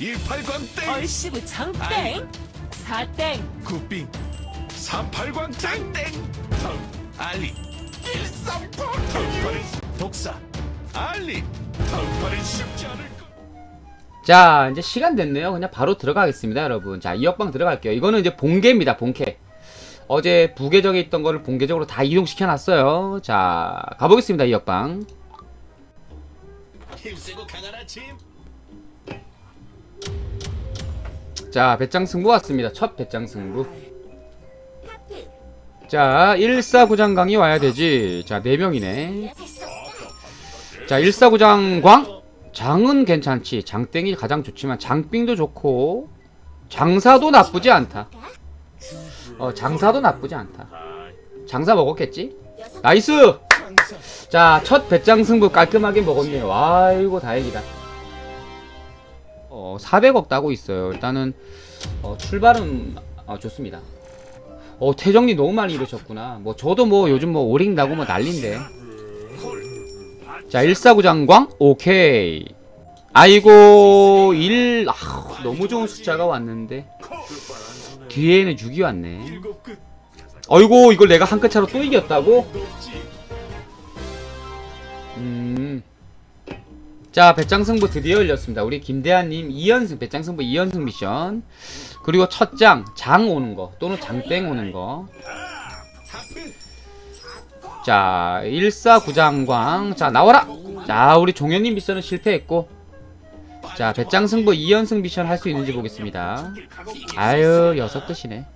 이팔광땡. 얼씨구 장땡. 사땡. 구빙. 삼팔광장땡. 알리. 일삼포 털파는 독사. 알리. 털파는 쉽지 않을 것자 이제 시간 됐네요. 그냥 바로 들어가겠습니다 여러분. 자 2역방 들어갈게요. 이거는 이제 본계입니다 본캐 어제 부계적에 있던 거를 본계적으로 다 이동시켜 놨어요. 자 가보겠습니다 2역방. 힘세고 강한 아침 자 배짱 승부 왔습니다. 첫 배짱 승부. 자 149장강이 와야 되지. 자 4명이네. 자 149장광. 장은 괜찮지. 장땡이 가장 좋지만 장빙도 좋고 장사도 나쁘지 않다. 어 장사도 나쁘지 않다. 장사 먹었겠지? 나이스! 자 첫 배짱 승부 깔끔하게 먹었네요. 아이고 다행이다 어 400억 따고 있어요. 일단은 어, 출발은 어, 좋습니다. 어 태정리 너무 많이 이러셨구나. 뭐 저도 뭐 요즘 뭐 오링 나고 뭐 난린데. 자 149 장광? 오케이. 아이고 1 아, 너무 좋은 숫자가 왔는데. 뒤에는 6이 왔네. 어이고 이걸 내가 한 끗 차로 또 이겼다고? 자, 배짱승부 드디어 열렸습니다. 우리 김대한님 2연승, 배짱승부 2연승 미션. 그리고 첫 장, 장 오는 거, 또는 장땡 오는 거. 하필 자, 149장광. 자, 나와라! 자, 우리 종현님 미션은 실패했고. 자, 배짱승부 2연승 미션 할 수 있는지 보겠습니다. 아유, 여섯 끝이네.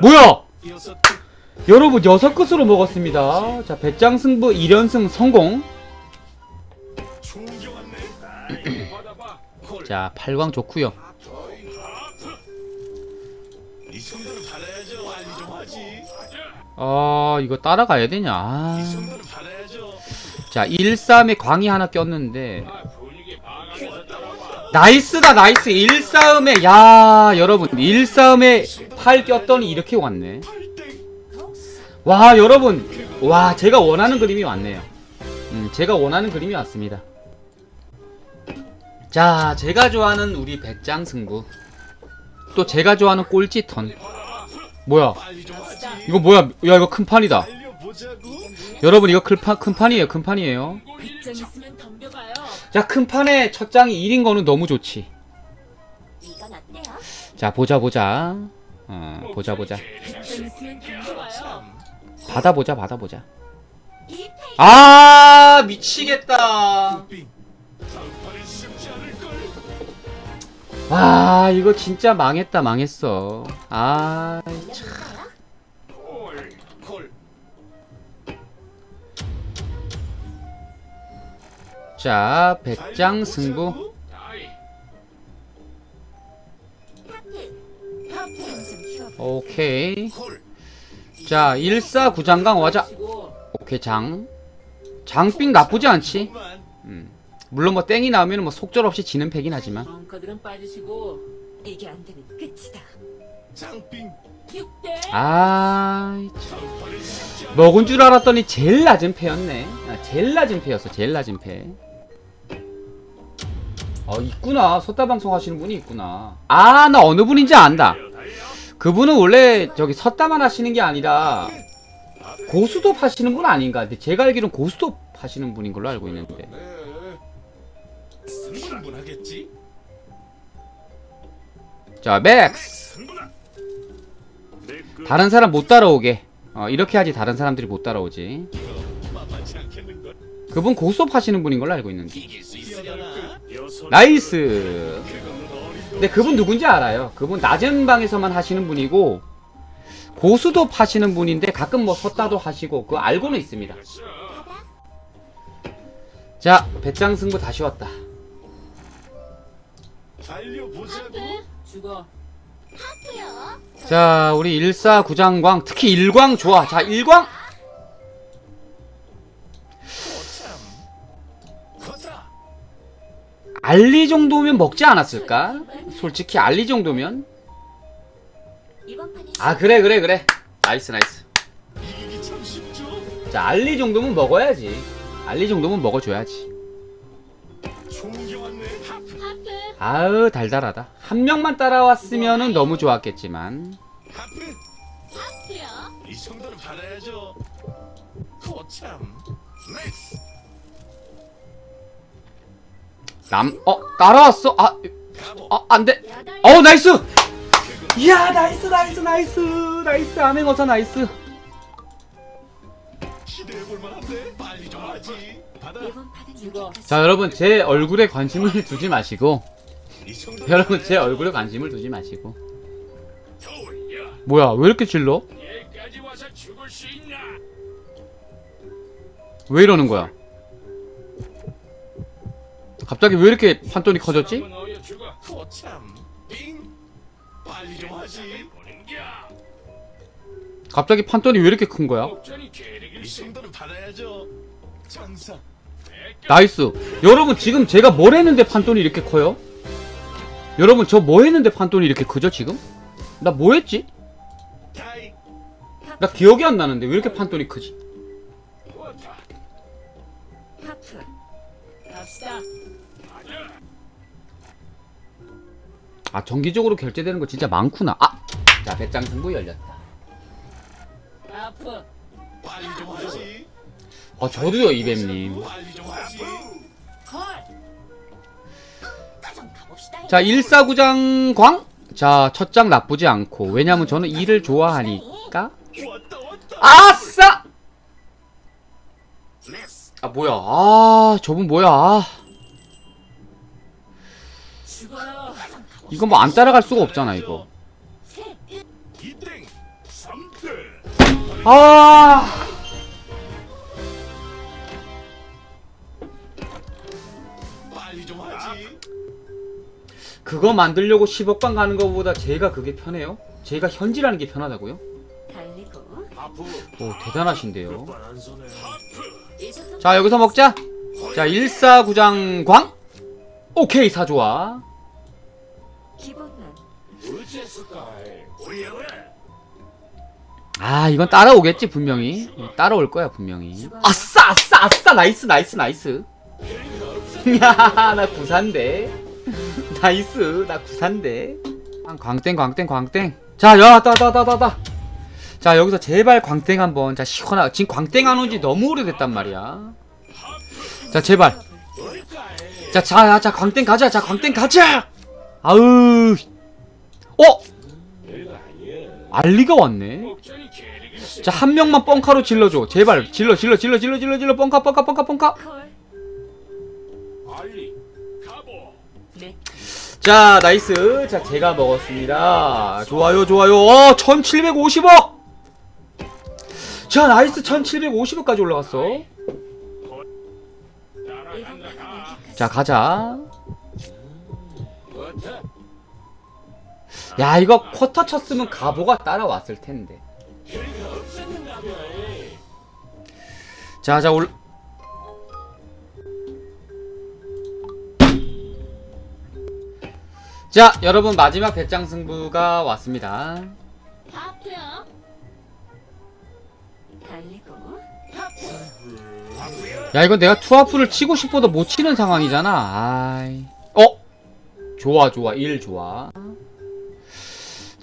뭐야! 여러분 여섯 끝으로 먹었습니다. 자 배짱 승부 1연승 성공. 존경하네 콜. 자 8광 좋구요. 안정하지 어 이거 따라가야 되냐? 이 아. 자 1-3에 광이 하나 꼈는데 나이스다 나이스 1-3에 야 여러분 1-3에 8 꼈더니 이렇게 왔네. 와 여러분. 와 제가 원하는 그림이 왔네요. 음 제가 원하는 그림이 왔습니다. 자 제가 좋아하는 우리 배짱 승부. 또 제가 좋아하는 꼴찌 턴. 뭐야? 이거 뭐야? 야 이거 큰 판이다. 여러분 이거 큰, 판, 큰 판이에요 큰 판이에요. 백장 있으면 덤벼봐요 자큰 판에 첫 장이 1인 거는 너무 좋지? 자 보자 보자. 어 보자 보자 백장 받아보자 받아보자 이아 미치겠다 와 이거 진짜 망했다 망했어 아 참. 콜 콜. 자 배짱 승부. 오케이 콜자 149장강 와자 치고 오케이 장 장빙 나쁘지 않지 음. 물론 뭐 땡이 나오면 뭐 속절없이 지는 패긴 하지만 벙커들은 빠지시고 이게 안 되면 끝이다. 장빙 6대 아 먹은 줄 알았더니 제일 낮은 패였네 아, 제일 낮은 패였어 제일 낮은 패 어, 있구나. 섰다 방송 하시는 분이 있구나. 아, 나 어느 분인지 안다. 그분은 원래 저기 섰다만 하시는 게 아니라 고수톱 하시는 분 아닌가? 근데 제가 알기로는 고수톱 하시는 분인 걸로 알고 있는데. 네 충분하겠지 자, 맥스. 다른 사람 못 따라오게. 어, 이렇게 하지 다른 사람들이 못 따라오지. 그분 고수톱 하시는 분인 걸로 알고 있는데. 나이스. 근데 그분 누군지 알아요. 그분 낮은 방에서만 하시는 분이고 고수도 하시는 분인데 가끔 뭐 섰다도 하시고 그거 알고는 있습니다. 자, 배짱 승부 다시 왔다. 달려보자고 죽어 하프요. 자, 우리 1사 구장광 특히 일광 좋아. 자, 일광 알리 정도면 먹지 않았을까? 솔직히 알리 정도면 아, 그래 그래 그래. 나이스 나이스. 자, 알리 정도면 먹어야지. 알리 정도면 먹어줘야지. 아으 달달하다 한 명만 따라왔으면 너무 좋았겠지만. 이 정도는 받아야죠. 거참. 넥스. 남 어 따라왔어 아. 아 안돼 여덟 어 나이스 이야 나이스 나이스 나이스 나이스 암행어사 나이스. 자 여러분 제 얼굴에 관심을 두지 마시고. 여러분 제 얼굴에 관심을 두지 마시고. 뭐야 왜 이렇게 질러? 왜 이러는 거야 갑자기 왜 이렇게 판돈이 커졌지. 갑자기 판돈이 왜 이렇게 큰 거야. 나이스 여러분 지금 제가 뭘 했는데 판돈이 이렇게 커요 여러분 저 뭐 했는데 판돈이 이렇게 크죠 지금 나 뭐 했지. 나 기억이 안 나는데 왜 이렇게 판돈이 크지. 아 정기적으로 결제되는 거 진짜 많구나 아 자 배짱 승부 열렸다 하프. 빨리 좀 하지. 아 저도요 이뱀님. 자 1사구장 광? 자 첫 장 나쁘지 않고 왜냐면 저는 일을 좋아하니까. 아싸! 아 뭐야 아 저분 뭐야 아, 이거 뭐안 따라갈 수가 없잖아 이거. 아. 그거 만들려고 10억방 가는 것보다 제가 그게 편해요? 제가 현질하는 게 편하다고요? 오 대단하신데요 자 여기서 먹자 자 1사구장 광 오케이 사좋아 기본만. 아 이건 따라오겠지 분명히. 따라올 거야 분명히. 아싸 아싸 아싸! 나이스 나이스 나이스. 야나 구산데 나이스 나 구산데 아, 광땡 광땡 광땡. 자야 따다다다다 자 여기서 제발 광땡 한번. 자 시원하 지금 광땡 안 온 지 너무 오래됐단 말이야. 자 제발. 자자자 자, 광땡 가자. 자 광땡 가자 아으 어. 알리가 왔네. 자 한 명만 뻥카로 질러줘. 제발. 질러 질러 질러 질러 질러 질러. 뻥카 뻥카 뻥카 뻥카. 자 나이스. 자 제가 먹었습니다. 좋아요 좋아요. 어 1750억! 자 나이스. 1750억까지 올라갔어. 자 가자 야 이거 쿼터 쳤으면 가보가 따라왔을 텐데. 자자 올 자 여러분 마지막 배짱 승부가 왔습니다. 야? 이건 내가 투하프를 치고 싶어도 못 치는 상황이잖아. 아이. 어? 좋아 좋아. 1 좋아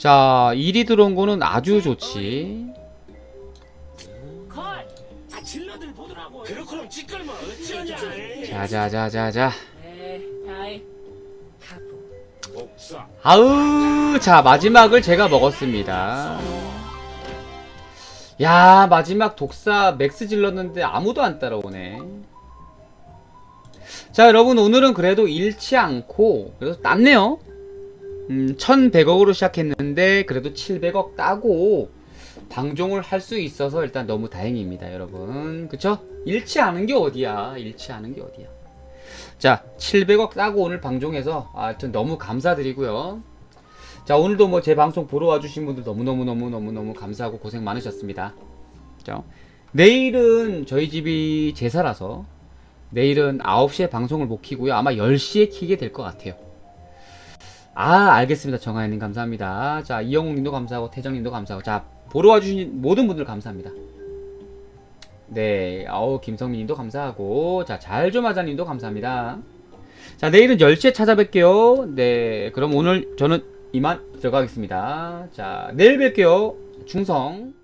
자 1이 들어온 거는 아주 좋지. 자자자자자. 아우 자 마지막을 제가 먹었습니다 야 마지막 독사 맥스 질렀는데 아무도 안 따라오네 자 여러분 오늘은 그래도 잃지 않고 그래도 땄네요 음 1100억으로 시작했는데 그래도 700억 따고 방종을 할 수 있어서 일단 너무 다행입니다 여러분. 그쵸? 잃지 않은 게 어디야? 잃지 않은 게 어디야? 자 700억 따고 오늘 방송해서 아, 하여튼 너무 감사드리고요. 자 오늘도 뭐 제 방송 보러 와주신 분들 너무너무너무너무너무 감사하고 고생 많으셨습니다. 자, 내일은 저희 집이 제사라서 내일은 9시에 방송을 못 키고요. 아마 10시에 키게 될 것 같아요 아 알겠습니다 정하연님 감사합니다 자 이영웅님도 감사하고 태정님도 감사하고 자 보러 와주신 모든 분들 감사합니다 네, 아우 김성민님도 감사하고 자 잘 좀 하자님도 감사합니다. 자, 내일은 10시에 찾아뵐게요. 네, 그럼 오늘 저는 이만 들어가겠습니다. 자, 내일 뵐게요. 충성.